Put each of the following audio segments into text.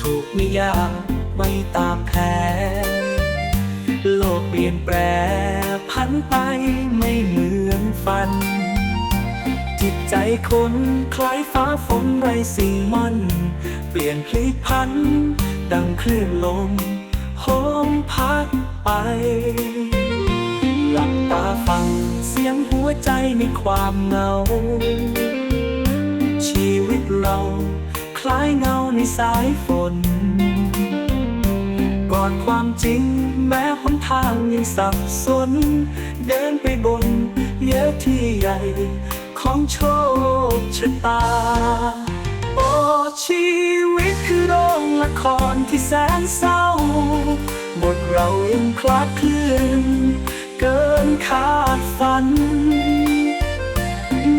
ถูกไม่ตามแผนโลกเปลี่ยนแปรพันไปไม่เหมือนฝัน จิตใจคนคล้ายฟ้าฝนไรสิ่งมันเปลี่ยนพลิกพัน ดังคลื่นลมโหมพัดไป หลับตาฟังเสียงหัวใจในความเงา ชีวิตเรา คล้ายเงาในสายฝน ก่อนความจริงแม้หนทางยังสับสน เดินไปบนเยอะที่ใหญ่ของโชคชะตา โอ้ชีวิตคือโรงละครที่แสนเศร้า บทเรายังคลาดเคลื่อนเกินคาดฝัน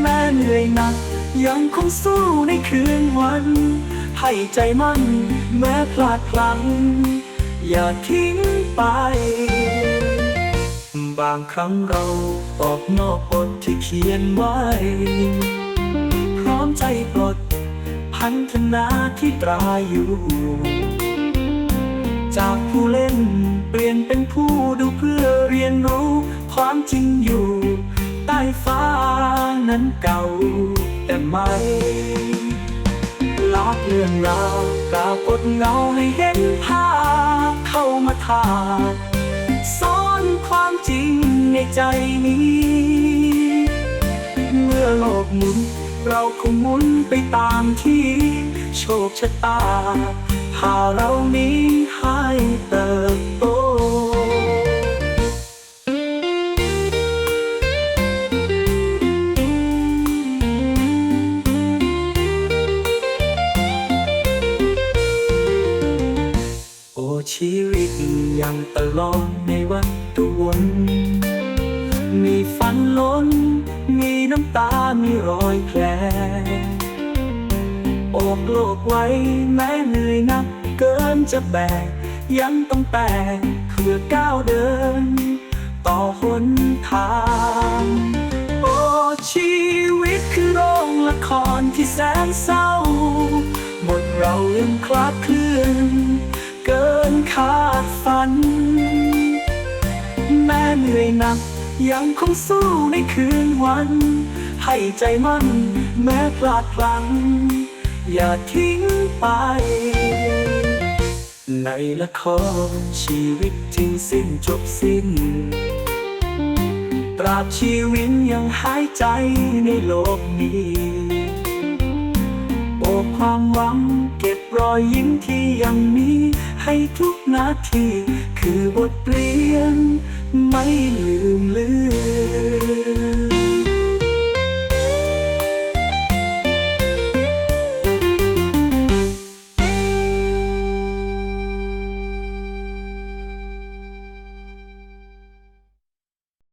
แม้เหนื่อยหนัก ยังคงสู้ในคืนวัน ให้ใจมั่นแม้พลาดพลั้งอย่าทิ้งไป บางครั้งเราออกนอกบทที่เขียนไว้ พร้อมใจปลดพันธนาที่ตราอยู่ จากผู้เล่นเปลี่ยนเป็นผู้ดูเพื่อเรียนรู้ ความจริงอยู่ ใต้ฟ้านั้นเก่า แต่ไม่ลากเรื่องราวปรากฏเงาให้เห็นภาพเข้ามาทาซ่อนความจริงในใจนี้ เมื่อโลกหมุน เราคงหมุนไปตามที่ โชคชะตาพาเรานี้ให้เติ ชีวิตยังตลอดในวัฏวน มีฝันล้น มีน้ำตา มีรอยแผลอบโลกไว้แม้เหนื่อยนักเกินจะแบก ยังต้องแตกเพื่อก้าวเดิน ต่อหนทางโอ้ชีวิตคือโรงละครที่แสนเศร้า หมดเรายังคลาดเคลื่อน เหนื่อยหนัก ยังคงสู้ในคืนวัน ให้ใจมั่นแม้พลาดพลั้งอย่าทิ้งไป ในละครชีวิตจริงสิ้นจบสิ้นตราบชีวิตยังหายใจในโลกนี้โอบความหวังเก็บรอยยิ้มที่ยังมี ให้ทุกนาทีคือบทเรียน ไม่ลืมเลือน